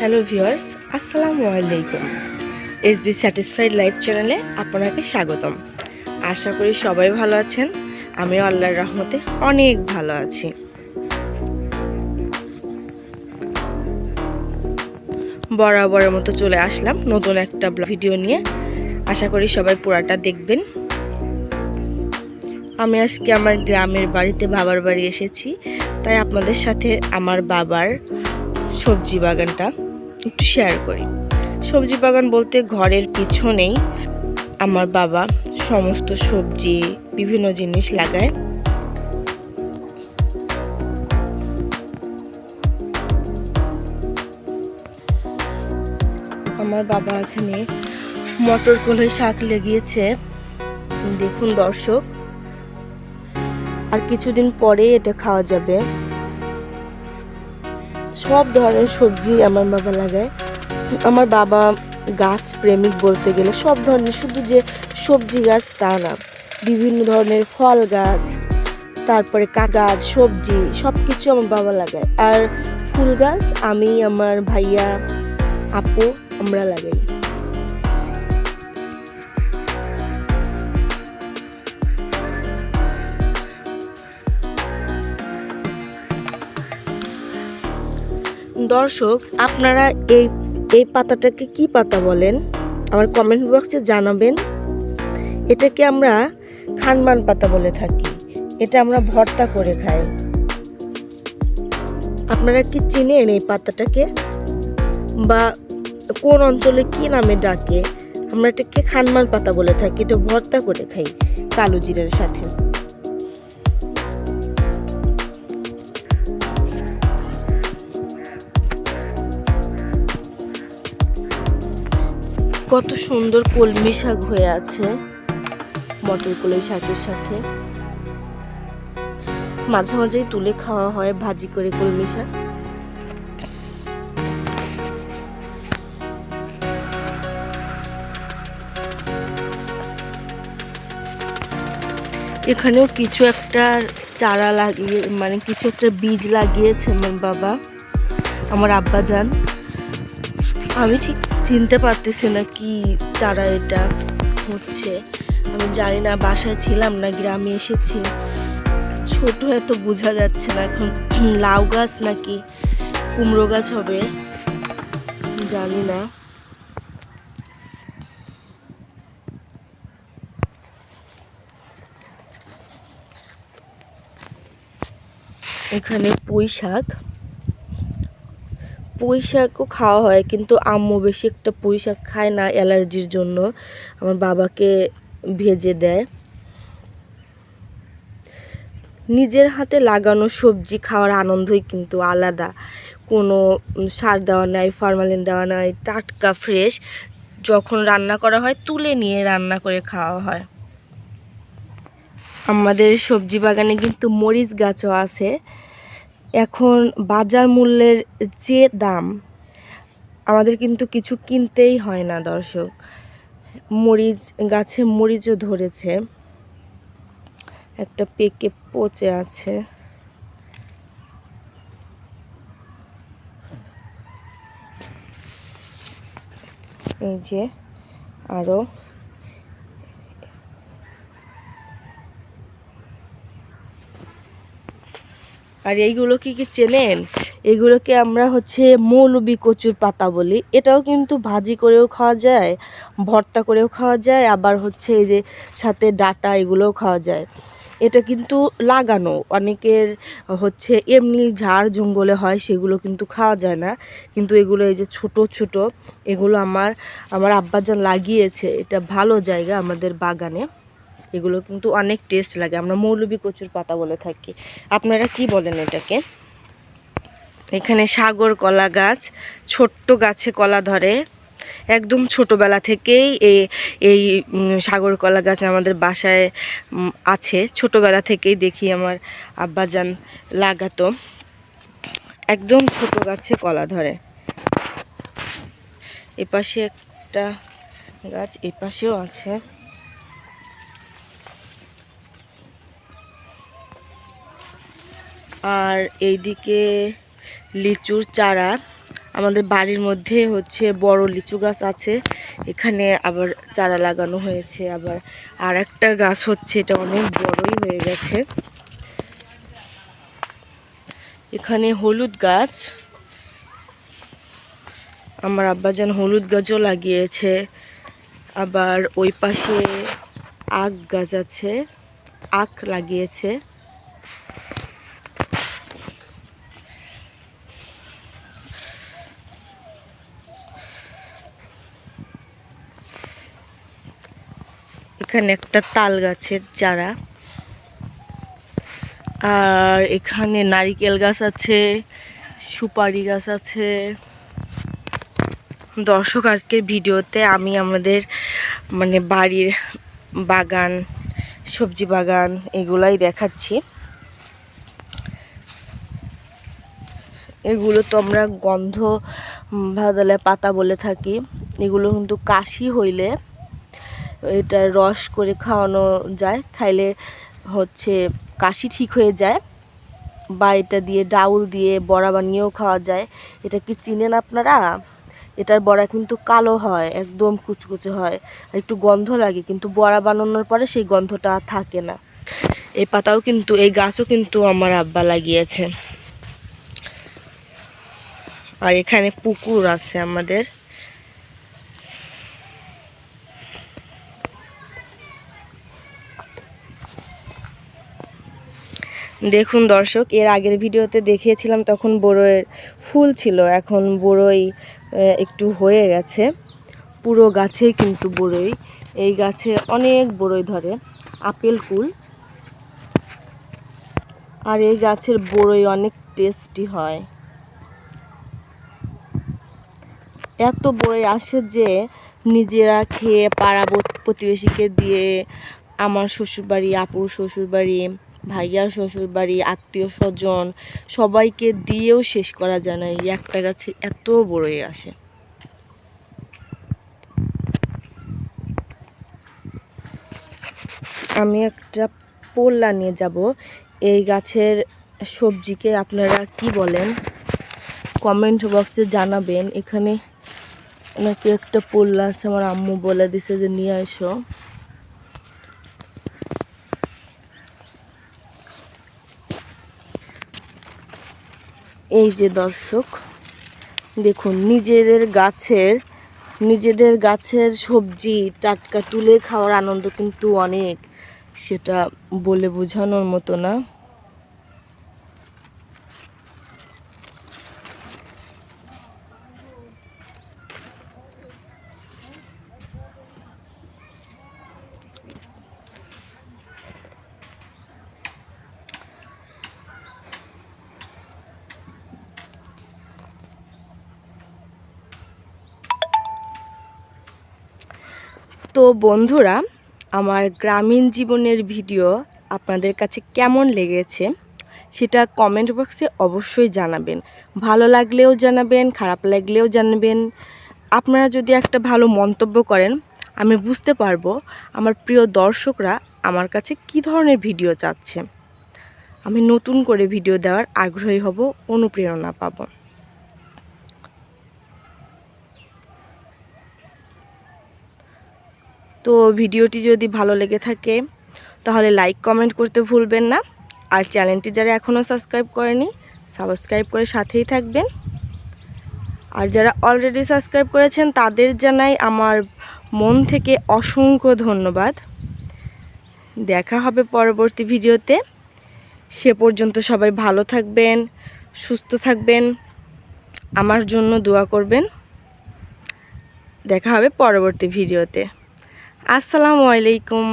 Hello viewers আসসালামু আলাইকুম S B satisfied life চ্যানেলে আপনাকে স্বাগতম। আশা করি সবাই ভালো আছেন। আমি আল্লাহর রহমতে অনেক ভালো আছি। বরাবরের মতো চলে আসলাম নতুন একটা ভিডিও নিয়ে। আশা করি সবাই পুরাটা দেখবেন। আমি আজকে আমার গ্রামের বাড়িতে বাবার বাড়ি এসেছি। তাই আপনাদের সাথে আমার বাবার সবজি বাগানটা একটু শেয়ার করি। সবজি বাগান বলতে ঘরের পিছনেই আমার বাবা সমস্ত সবজি, বিভিন্ন জিনিস লাগায়। আমার বাবা এখানে মটর কলাই শাক লেগিয়েছে। দেখুন দর্শক, আর কিছুদিন পরে এটা খাওয়া যাবে। সব ধরনের সবজি আমার বাবা লাগায়। আমার বাবা গাছ প্রেমিক বলতে গেলে সব ধরনের, শুধু যে সবজি গাছ তা না, বিভিন্ন ধরনের ফল গাছ, তারপরে গাছ, সবজি সব কিছু আমার বাবা লাগায়। আর ফুল গাছ আমি, আমার ভাইয়া, আপু, আমরা লাগাই। দর্শক, আপনারা এই এই পাতাটাকে কি পাতা বলেন? আমার কমেন্ট বক্সে জানাবেন। এটাকে আমরা খানমান পাতা বলে থাকি। এটা আমরা ভর্তা করে খাই। আপনারা কি চিনেন এই পাতাটাকে? বা কোন অঞ্চলে কি নামে ডাকে? আমরা এটাকে খানমান পাতা বলে থাকি। এটা ভর্তা করে খাই কালো জিরের সাথে। কত সুন্দর কলমি শাক হয়ে আছে। মটর কলাই শাকের সাথে। মাঝে মাঝেই তুলে খাওয়া হয় ভাজি করে কলমি শাক। এখানেও কিছু একটা চারা লাগিয়ে মানে কিছু একটা বীজ লাগিয়েছে আমার বাবা, আমার আব্বা যান আমি ঠিক চিনতে পারতেছি না কি তারা এটা হচ্ছে। আমি জানি না বাসায় ছিলাম না, গ্রামে এসেছি। ছোট এত বোঝা যাচ্ছে না এখন। লাউ গাছ নাকি কুমড়ো গাছ হবে? জানি না। এখানে পুঁই শাক। পুঁই শাকও খাওয়া হয়, কিন্তু আম্মু বেশি একটা পুঁই শাক খায় না অ্যালার্জির জন্য। আমার বাবাকে ভেজে দেয়। নিজের হাতে লাগানো সবজি খাওয়ার আনন্দই কিন্তু আলাদা। কোনো সার দেওয়া নাই, ফরমালিন দেওয়া নাই, টাটকা ফ্রেশ। যখন রান্না করা হয়, তুলে নিয়ে রান্না করে খাওয়া হয়। আমাদের সবজি বাগানে কিন্তু মরিচ গাছও আছে। এখন বাজার মূল্যের যে দাম, আমাদের কিন্তু কিছু কিনতেই হয় না দর্শক। মরিচ, গাছে মরিচও ধরেছে। একটা পেকে পচে আছে। এই যে আরও আর এইগুলো কি কি চেনেন? এগুলোকে আমরা হচ্ছে মৌলবি কচুর পাতা বলি। এটাও কিন্তু ভাজি করেও খাওয়া যায়, ভর্তা করেও খাওয়া যায়, আবার হচ্ছে এই যে সাথে ডাটা এগুলোও খাওয়া যায়। এটা কিন্তু লাগানো, অনেকের হচ্ছে এমনি ঝাড় জঙ্গলে হয়, সেগুলো কিন্তু খাওয়া যায় না। কিন্তু এগুলো এই যে ছোট ছোট, এগুলো আমার আমার আব্বাজান লাগিয়েছে। এটা ভালো জায়গা আমাদের বাগানে। এগুলো কিন্তু অনেক টেস্ট লাগে। আমরা মৌলবি কচুর পাতা বলে থাকি। আপনারা কি বলেন এটাকে? এখানে সাগর কলা গাছ, ছোট্ট গাছে কলা ধরে। একদম ছোটবেলা থেকেই এই এই সাগর কলা গাছ আমাদের বাসায় আছে। ছোটবেলা থেকেই দেখি আমার আব্বাজান লাগাতো। একদম ছোট গাছে কলা ধরে। এপাশে একটা গাছ, এপাশেও আছে। আর এইদিকে লিচুর চারা। আমাদের বাড়ির মধ্যে হচ্ছে বড় লিচু গাছ আছে। এখানে আবার চারা লাগানো হয়েছে। আবার আর একটা গাছ হচ্ছে, এটা অনেক বড়ই হয়ে গেছে। এখানে হলুদ গাছ। আমার আব্বাজান হলুদ গাছও লাগিয়েছে। আবার ওই পাশে আখ গাছ আছে, আখ লাগিয়েছে। এখানে একটা তাল গাছের চারা। আর এখানে নারিকেল গাছ আছে, সুপারি গাছ আছে। দর্শক, আজকের ভিডিওতে আমি আমাদের মানে বাড়ির বাগান, সবজি বাগান এগুলাই দেখাচ্ছি। এগুলো তো আমরা গন্ধ ভাদালে পাতা বলে থাকি। এগুলো কিন্তু কাশি হইলে এটা রস করে খাওয়ানো যায়, খাইলে হচ্ছে কাশি ঠিক হয়ে যায় বা এটা দিয়ে ডাউল দিয়ে বড়া বানিয়েও খাওয়া যায়। এটা কি চিনেন আপনারা? এটার বড়া কিন্তু কালো হয়, একদম কুচকুচে হয় একটু গন্ধ লাগে, কিন্তু বড়া বানানোর পরে সেই গন্ধটা থাকে না। এই পাতাও কিন্তু, এই গাছও কিন্তু আমার আব্বা লাগিয়েছে। আর এখানে পুকুর আছে আমাদের। দেখুন দর্শক, এর আগের ভিডিওতে দেখিয়েছিলাম তখন বড়ইয়ের ফুল ছিল, এখন বড়ই একটু হয়ে গেছে। পুরো গাছেই কিন্তু বড়ই এই গাছে অনেক বড়ই ধরে, আপেল কুল আর এই গাছের বড়ই অনেক টেস্টি হয়। এত বড়ই আসে যে নিজেরা খেয়ে পাড়া প্রতিবেশীকে দিয়ে, আমার শ্বশুরবাড়ি, আপুর শ্বশুরবাড়ি ভাইয়ার শ্বশুরবাড়ি আত্মীয় স্বজন সবাইকে দিয়েও শেষ করা যায় না। এই একটা গাছে এত বড়ই আসে। আমি একটা পোল্লা নিয়ে যাব। এই গাছের সবজিকে আপনারা কি বলেন? কমেন্ট বক্সে জানাবেন। এখানে নাকি একটা পোল্লা আছে, আমার আম্মু বলে দিছে যে, নিয়ে আসো এই যে দর্শক, দেখুন, নিজেদের গাছের নিজেদের গাছের সবজি টাটকা তুলে খাওয়ার আনন্দ কিন্তু অনেক। সেটা বলে বোঝানোর মতো না। তো বন্ধুরা, আমার গ্রামীণ জীবনের ভিডিও আপনাদের কাছে কেমন লেগেছে সেটা কমেন্ট বক্সে অবশ্যই জানাবেন। ভালো লাগলেও জানাবেন, খারাপ লাগলেও জানাবেন। আপনারা যদি একটা ভালো মন্তব্য করেন, আমি বুঝতে পারব আমার প্রিয় দর্শকরা আমার কাছে কি ধরনের ভিডিও চাচ্ছে। আমি নতুন করে ভিডিও দেওয়ার আগ্রহী হব, অনুপ্রেরণা পাবো। তো ভিডিওটি যদি ভালো লেগে থাকে, তাহলে লাইক কমেন্ট করতে ভুলবেন না। আর চ্যানেলটি যারা এখনও সাবস্ক্রাইব করেনি সাবস্ক্রাইব করে সাথেই থাকবেন। আর যারা অলরেডি সাবস্ক্রাইব করেছেন, তাদের জানাই আমার মন থেকে অসংখ্য ধন্যবাদ। দেখা হবে পরবর্তী ভিডিওতে। সে পর্যন্ত সবাই ভালো থাকবেন, সুস্থ থাকবেন, আমার জন্য দোয়া করবেন। দেখা হবে পরবর্তী ভিডিওতে। আসসালামু আলাইকুম।